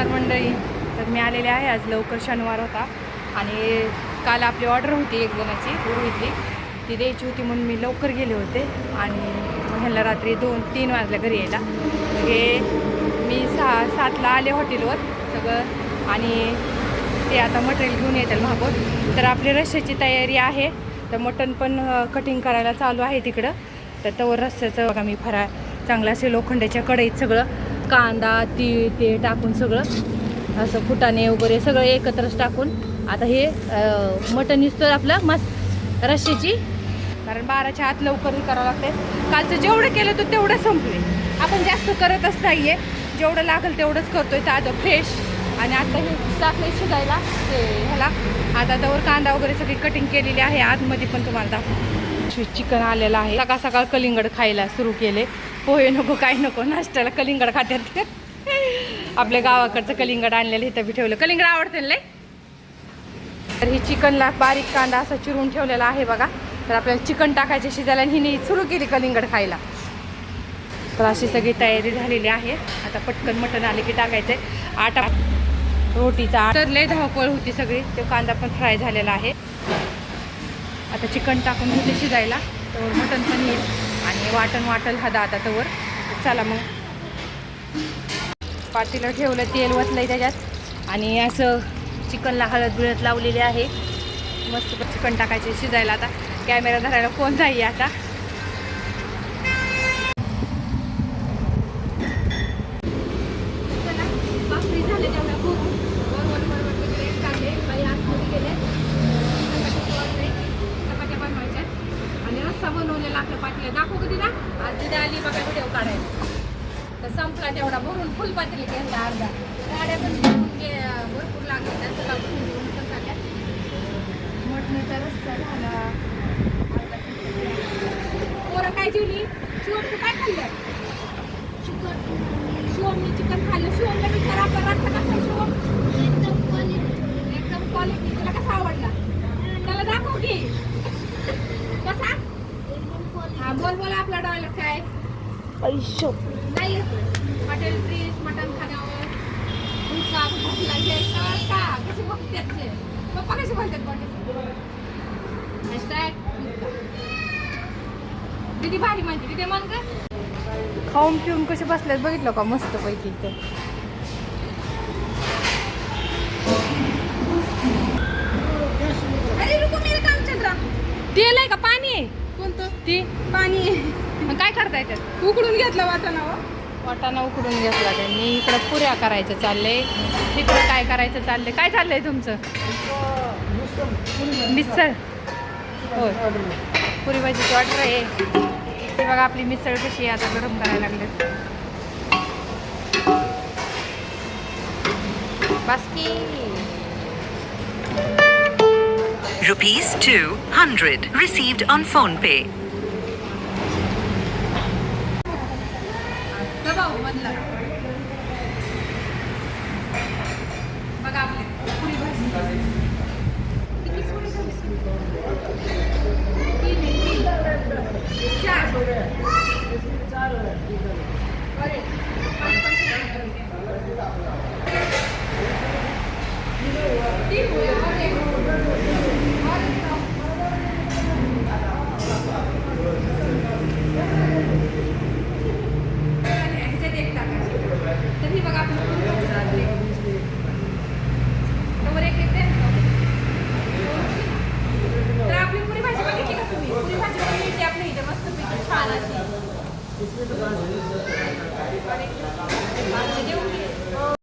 नमस्कार मंडळी. तर मी आलेले आहे. आज लवकर शनिवार होता आणि काल आपली ऑर्डर होती एक जणाची पूर्वीतली ती द्यायची होती म्हणून मी लवकर गेले होते आणि ह्याला रात्री दोन तीन वाजल्या घरी यायला. म्हणजे मी सहा सातला आले हॉटेलवर सगळं आणि ते आता मटेरियल घेऊन येतात महापौर तर आपली रश्श्याची तयारी आहे. तर मटण पण कटिंग करायला चालू आहे तिकडं. तर तवर रस्त्याचं बघा मी फराळ. चांगलं असे लोखंडाच्या कढईत सगळं कांदा तीळ ते टाकून सगळं असं फुटाणे वगैरे सगळं एकत्रच टाकून आता हे मटण तर आपलं मस्त रश्शीची कारण बाराच्या आत लवकर करावं लागते कालचं जेवढं केलं तर तेवढं संपले. आपण जास्त करतच नाही आहे जेवढं लागेल तेवढंच करतोय. ताजं फ्रेश. आणि आता हे टाकले शिजायला ते ह्याला. आता त्यावर कांदा वगैरे सगळी कटिंग केलेली आहे. आतमध्ये पण तुम्हाला दाखव चिकन आलेलं आहे. सकाळ सकाळ कलिंगड खायला सुरू केले. पोहे नको काय नको नाश्त्याला कलिंगड खात्यात. आपल्या गावाकडचं कलिंगड आणलेलं इथं बी ठेवलं. कलिंगड आवडते लय? तर ही चिकनला बारीक कांदा असा चिरून ठेवलेला आहे बघा. तर आपल्याला चिकन टाकायचे शिजायला आणि हिने सुरू केली कलिंगड खायला. तर अशी सगळी तयारी झालेली आहे. आता पटकन मटण आले की टाकायचे आटा रोटीचा तर लय धावपळ होती सगळी. तो कांदा पण फ्राय झालेला आहे. आता चिकन टाकून घेते शिजायला. तर मटण पण येईल. आणि वाटण वाटल हा दादा तवर चला मग. पातीला ठेवलं तेल वतलंय त्याच्यात. आणि असं चिकनला हळद बिळद लावलेली आहे. मस्त चिकन टाकायचे शिजायला आता. कॅमेरा धरायला कोण नाही आता? कसा बनवलेला आपल्या पातीला दाखवू कधी ना आज तिथे आली बघा व्हिडिओ काढायला. तर संपला तेवढा. भरून फुल पातेली घेतला अर्धा. गाड्या पण भरपूर लागल्या. त्या सगळा भरून घेऊन पण झाल्या मटणीचा रस्सा झाला. पोरं काय जेवली? शिवम काय खाल्लं शिवमने चिकन खाल्लं शिवमला विचार आपला रस्ता कसा आहे, शिवम एकदम क्वालिटी तुला कसा आवडला त्याला दाखव की कसा हा बोल बोल आपला डायलॉग काय? पैशो. नाही येत. हॉटेल ट्रीज मटन खाण्यावर. भूका भूक लागेल तर का? कसे बघतात ते? पप्पा कसे बोलतात हॅशटॅग दिदी भारी म्हणते. तिथे मन का खाऊन पिऊन कसे बसल्यात बघितलं का? मस्त पैकी इथं ते पाणी. मग काय करता येतात उकडून घेतलं वाटाणावर वाटाणा उकडून घेतला त्यांनी. इकडं पुऱ्या करायचं चाललंय. तिकडं काय करायचं चाललंय? काय चाललंय तुमचं? मिसळ. होय. पुरी भाजीची ऑर्डर आहे. ते बघा आपली मिसळ कशी आहे आता गरम करायला लागले. Baski. Rupees 200 received on phone pay. umanlak.